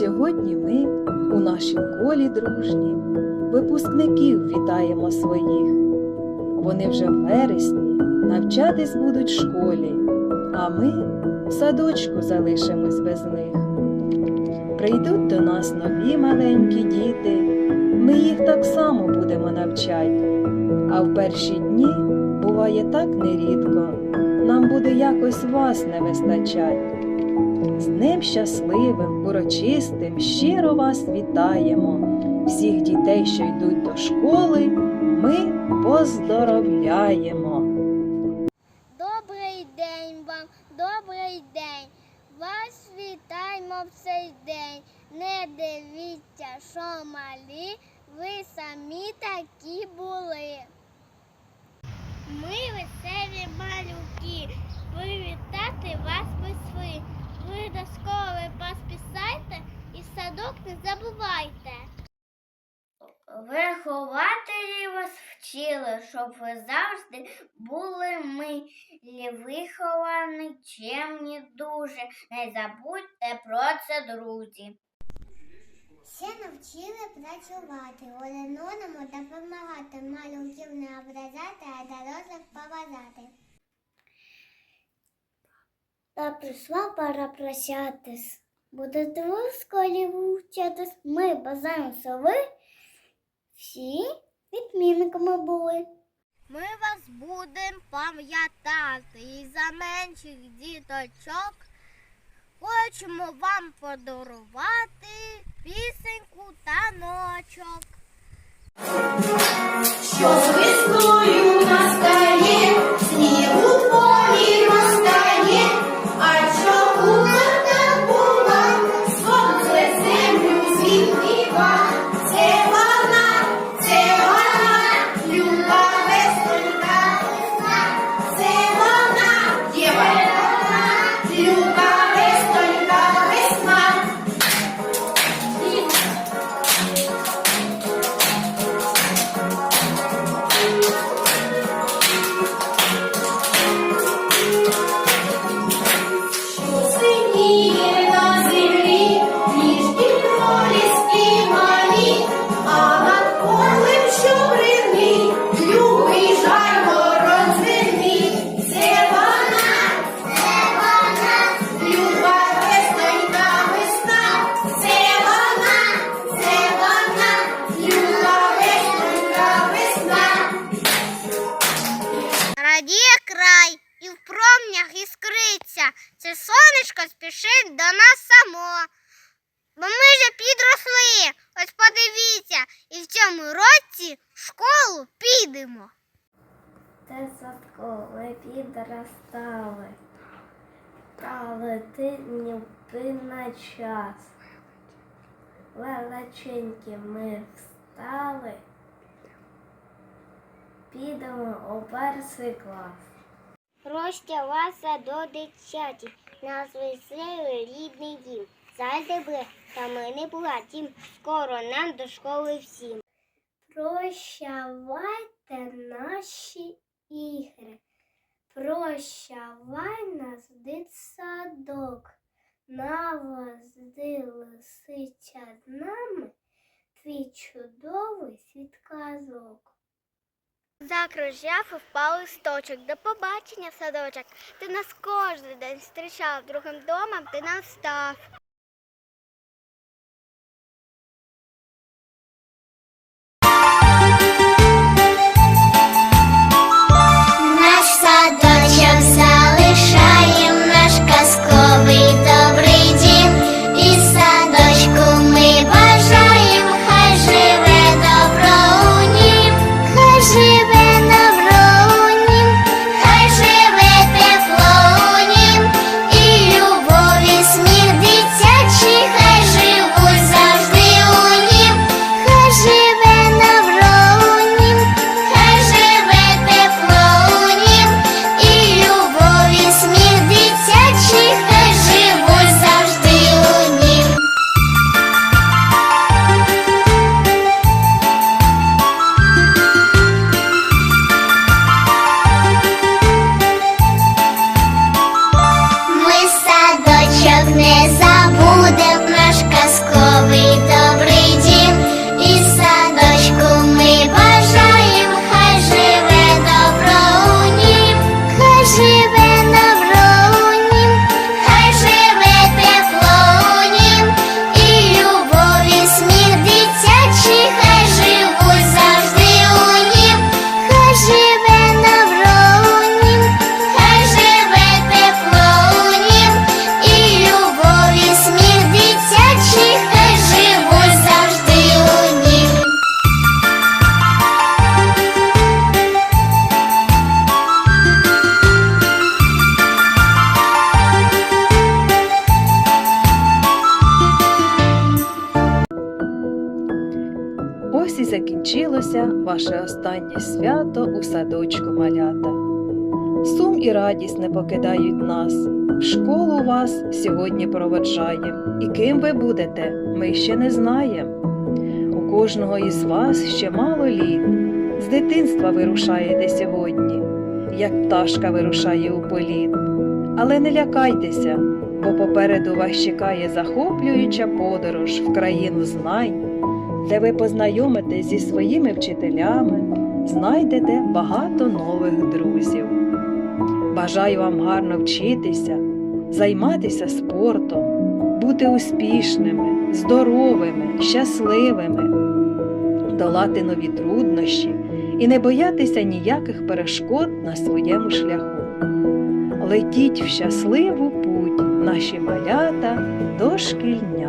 Сьогодні ми у нашім колі дружні випускників вітаємо своїх. Вони вже в вересні навчатись будуть в школі, а ми в садочку залишимось без них. Прийдуть до нас нові маленькі діти, ми їх так само будемо навчати. А в перші дні буває так нерідко, нам буде якось вас не вистачать. З Днем щасливим, урочистим, щиро вас вітаємо. Всіх дітей, що йдуть до школи, ми поздоровляємо. Добрий день вам, добрий день. Вас вітаємо в цей день. Не дивіться, що малі, ви самі такі були. Ми веселі малюки. Привітати вас прийшли. Ви до школи поспісайте і садок не забувайте. Вихователі вас вчили, щоб ви завжди були милі, виховані, чемні дуже. Не забудьте про це, друзі. Ще навчили працювати, один одному допомагати, малюків не ображати, а дорослих поважати. Та прийшла пора прощатись. Будете ви в школі вчитись, ми бажаємо, що ви всі відмінниками були. Ми вас будемо пам'ятати і за менших діточок хочемо вам подарувати пісеньку та ночок. Що з весною настає, сонечко спішить до нас само. Бо ми вже підросли. Ось подивіться, і в цьому році в школу підемо. Те садкове підростали, та летить на час. Величенькі ми встали, підемо у перший клас. Розтялася до дитяті, нас веселий рідний дім. Зайде та ми не платім, скоро нам до школи всім. Прощавайте наші ігри, прощавай нас дитсадок, навозди лисича з нами, твій чудовий свідказок. Закружляв і впав листочок. До побачення, садочок. Ти нас кожен день зустрічав, другим домом ти нас став. Закінчилося ваше останнє свято у садочку малята. Сум і радість не покидають нас. Школу вас сьогодні проводжаєм. І ким ви будете, ми ще не знаємо. У кожного із вас ще мало літ. З дитинства вирушаєте сьогодні, як пташка вирушає у політ. Але не лякайтеся, бо попереду вас чекає захоплююча подорож в країну знань, де ви познайомитесь зі своїми вчителями, знайдете багато нових друзів. Бажаю вам гарно вчитися, займатися спортом, бути успішними, здоровими, щасливими, долати нові труднощі і не боятися ніяких перешкод на своєму шляху. Летіть в щасливу путь, наші малята дошкільні.